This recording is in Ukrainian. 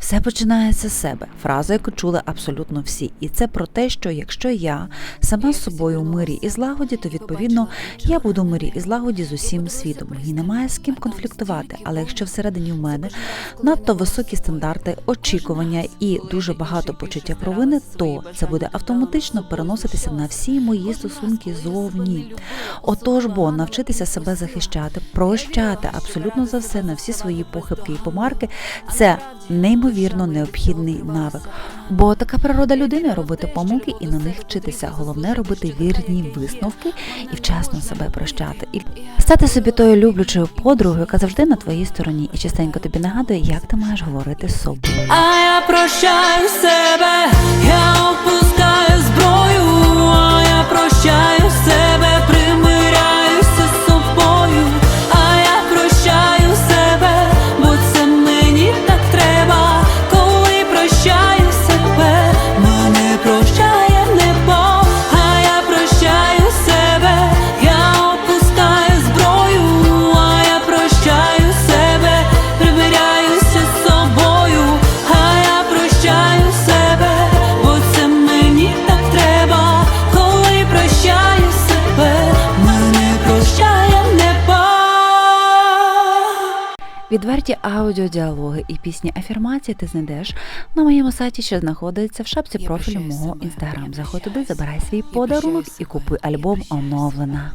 Все починається з себе. Фраза, яку чули абсолютно всі. І це про те, що якщо я сама з собою в мирі і злагоді, то відповідно я буду в мирі і злагоді з усім світом. Мені немає з ким конфліктувати. Але якщо всередині в мене надто високі стандарти, очікування і дуже багато почуття провини, то це буде автоматично переноситися на всі мої стосунки зовні. Отож, бо навчитися себе захищати, прощати абсолютно за все на всі свої похибки і помарки це неймовірно необхідний навик. Бо така природа людини робити помилки і на них вчитися. Головне робити вірні висновки і вчасно себе прощати. І стати собі тою люблячою подругою, яка завжди на твоїй стороні, і частенько тобі нагадує, як ти маєш говорити з собою. А я прощаю Відверті аудіодіалоги і пісні афірмації ти знайдеш на моєму сайті, що знаходиться в шапці профілю мого інстаграм. Заходь туди, забирай свій подарунок і купуй альбом оновлена.